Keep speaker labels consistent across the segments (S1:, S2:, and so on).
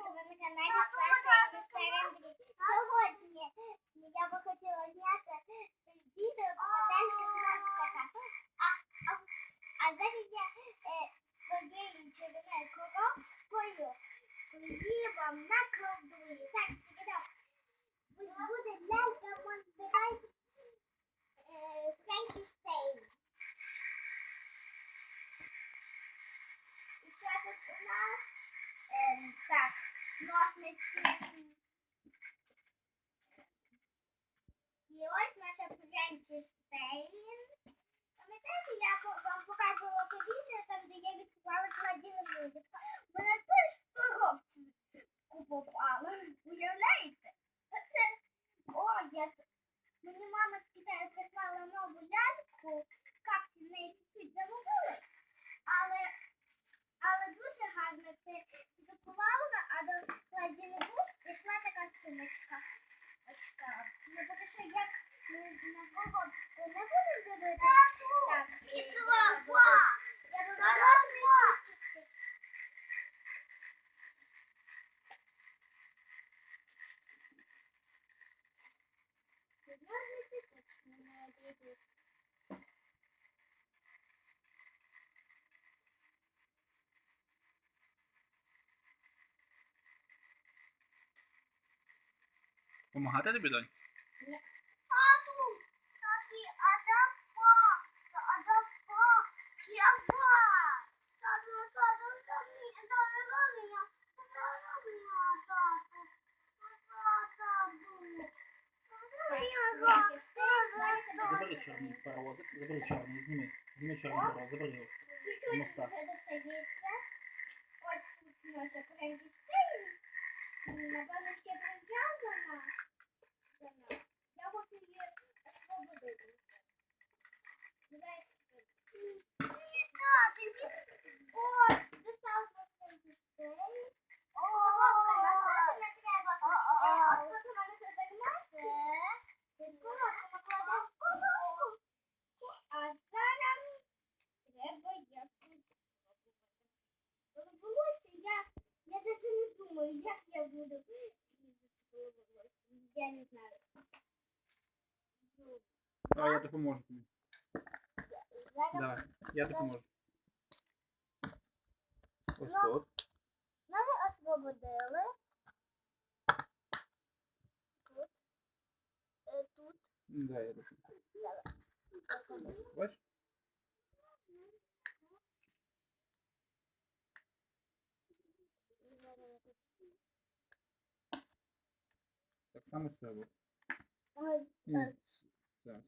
S1: ви на каналі Саша Містер Андрій. Сьогодні я би хотіла зняти відео «Попаданська сказка». А, а, а зараз я е, своєю чарівною коробкою її вам накладую. Так, І ось наша Франкенштейн. Пам'ятаєте, я вам показувала те відео, там, де я відкривала холодильник. Вона теж в коробці попала. Уявляєте? Оце, о, я, мені мама з Китаю прислала нову ляльку, Como rato é de bidone? Yeah.
S2: Забери чорний паровозик, забери чорний, зніми. Зніми чорний паровоз, забери його.
S1: Чуть-чуть
S2: Моста.
S1: вже достається. Ось тут наша Франкенштейн. Напевно, ще А я
S2: допоможу тобі. Давай, я допоможу. Ось
S1: Ну.
S2: тут.
S1: мене освободили. Тут. Е, Тут.
S2: Да, я допоможу.
S1: Давай.
S2: Бачиш? Так само з цього.
S1: Ось
S2: Ні,
S1: так.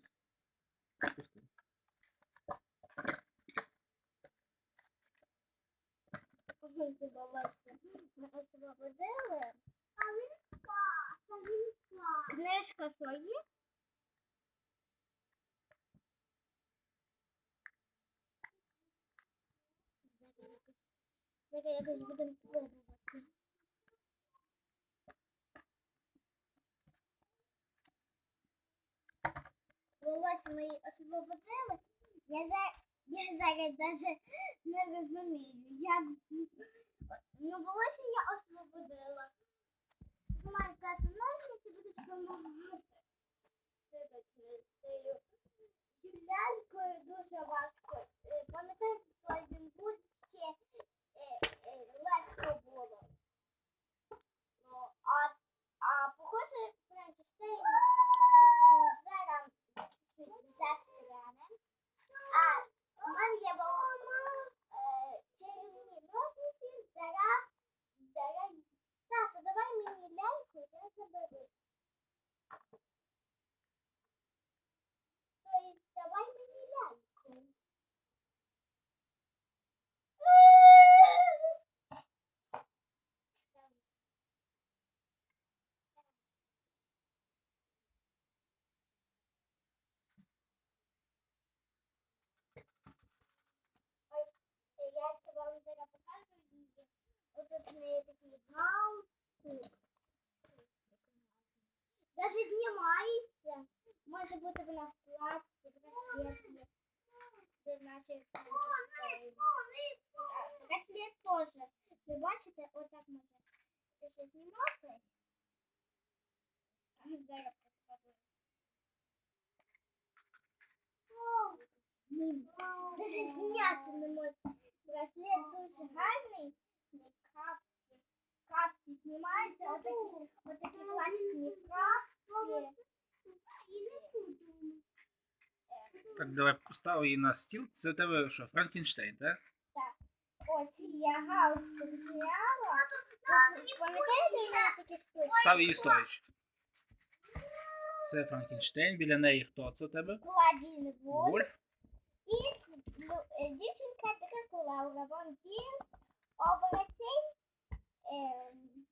S1: Освободили. А він спав. А він спав. Книжка що є? Зараз якось будемо Волосся мої освободили. Я, за... я зараз навіть не розумію, як ну волосся я освободила. Маю тату ножниці, будуть допомагати. Цією разные такие галки. Даже знімається. Може бути в нас платці, в нас світлі. Де наші Каслет теж. Ви бачите, отак може. Ти ще знімати? Зараз попробую. Даже зняти не
S2: можна. Давай поставив її на стіл. Це в тебе що, Франкенштейн, так?
S1: Ось я галстук зняла. Тут, Пам'ятаєте, у мене такі штучки?
S2: Став її стоячи. Це Франкенштейн, біля неї хто це в тебе?
S1: Кладін вольф.
S2: Вольф.
S1: І ну, е, дівчинка така кулаура. Вампір, оборотень. ем,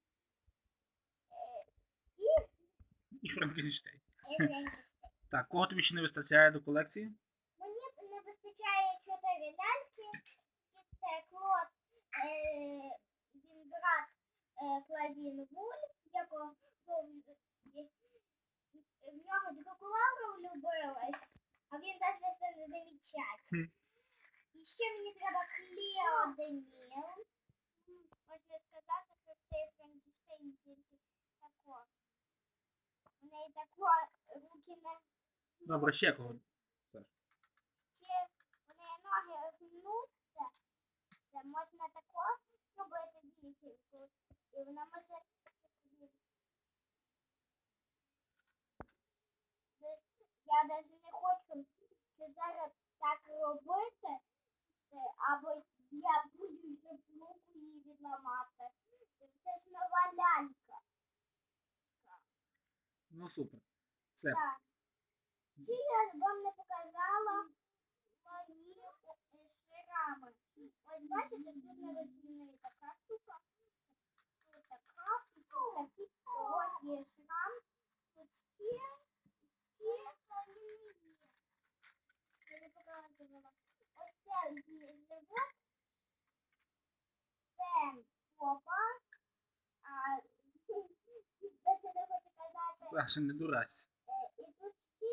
S1: е, І
S2: І Франкенштейн.
S1: е, Франкенштейн.
S2: Так, кого тобі ще не вистачає до колекції?
S1: Мені не вистачає чотири ляльки. І це Клод, е, він брат е, Кладін Вульф, якого ну, е, в нього Дракулаура влюбилась, а він навіть це не замічає.
S2: Хм.
S1: І ще мені треба Клео Деніл. Можна сказати, що цей Франкенштейн тільки тако. У неї тако руки не
S2: Добре, ще кого?
S1: ще у неї ноги це можна тако зробити дівчинку, і вона може Я навіть не хочу зараз так робити, е, або я буду руку її відламати. Це ж нова
S2: Ну супер. Все.
S1: Так. Чи я вам не показала мої шрами? Ось бачите, тут на весні така штука, тут така, і тут такі, ось є шрам, тут ще, ще камінні є. Я не показувала. Ось це є живот, це попа, а те, що не хочу казати,
S2: Саша, не дурачся.
S1: Е, І тут ще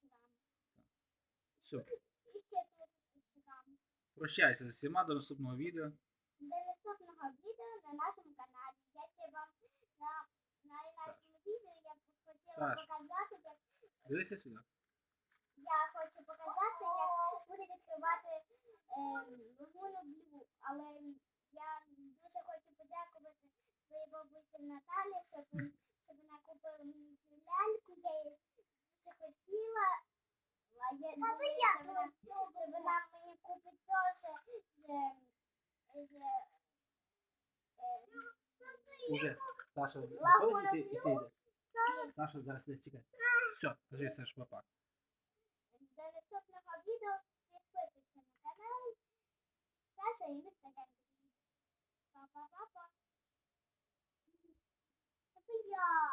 S1: шрам.
S2: Все.
S1: І ще тут шрам.
S2: Прощайся з усіма до наступного відео.
S1: До наступного відео на нашому каналі. Я ще вам на, на нашому відео я б хотіла
S2: Саш.
S1: показати, як
S2: Дивися сюди. Саша
S1: Лагуна
S2: виходить і ти, і ти
S1: Блю.
S2: йде. Саша зараз не чекай. Все, кажи Саш, папа.
S1: До наступного відео підписуйся на канал Саша і містер Генрі. Па-па-па-па. Це я.